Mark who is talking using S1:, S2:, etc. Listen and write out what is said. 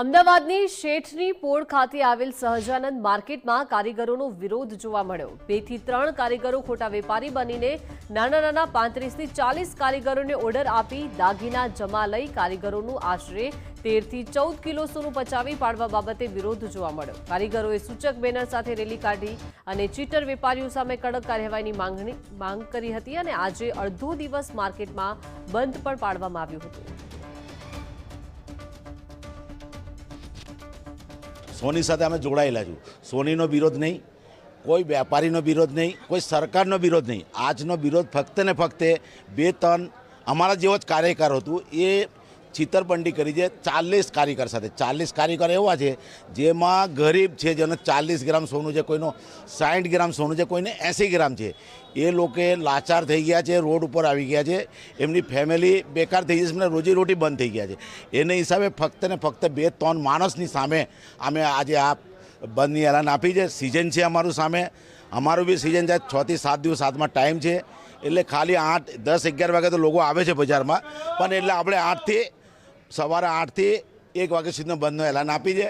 S1: અમદાવાદની શેઠની પોળ ખાતે આવેલ સહજાનંદ માર્કેટમાં કારીગરોનો વિરોધ જોવા મળ્યો. બેથી ત્રણ કારીગરો ખોટા વેપારી બનીને નાના નાના પાંત્રીસથી ચાલીસ કારીગરોને ઓર્ડર આપી દાગીના જમા લઈ કારીગરોનું આશરે તેરથી ચૌદ કિલો સોનું પચાવી પાડવા બાબતે વિરોધ જોવા મળ્યો. કારીગરોએ સૂચક બેનર સાથે રેલી કાઢી અને ચીટર વેપારીઓ સામે કડક કાર્યવાહીની માંગણી માંગ કરી હતી અને આજે અડધો દિવસ માર્કેટમાં બંધ પણ પાડવામાં આવ્યું હતું.
S2: સોની સાથે અમે જોડાયેલા છું. સોનીનો વિરોધ નહીં, કોઈ વેપારીનો વિરોધ નહીં, કોઈ સરકારનો વિરોધ નહીં. આજનો વિરોધ ફક્ત ને ફક્ત બે ત્રણ અમારા જેવો જ કાર્યકર હતું. એ છિતરપંડી કરી છે, ચાલીસ કારીગર સાથે. ચાલીસ કારીગર એવા છે, જેમાં ગરીબ છે જેને ચાલીસ ગ્રામ સોનું છે, કોઈનો સાઠ ગ્રામ સોનું છે, કોઈને એંસી ગ્રામ છે. એ લોકો લાચાર થઈ ગયા છે, રોડ ઉપર આવી ગયા છે. એમની ફેમિલી બેકાર થઈ જશે, એમને રોજીરોટી બંધ થઈ ગયા છે. એને હિસાબે ફક્ત ને ફક્ત બે, ત્રણ માણસની સામે અમે આજે આ બંધની એલાન આપી છે. સિઝન છે અમારું સામે. અમારું બી સિઝન છે છથી સાત દિવસ સાતમાં ટાઈમ છે. એટલે ખાલી આઠ, દસ, અગિયાર વાગે તો લોકો આવે છે બજારમાં. પણ એટલે આપણે આઠથી સવારે આઠથી એક વાગ્યા સુધીનો બંધનો એલાન આપી છે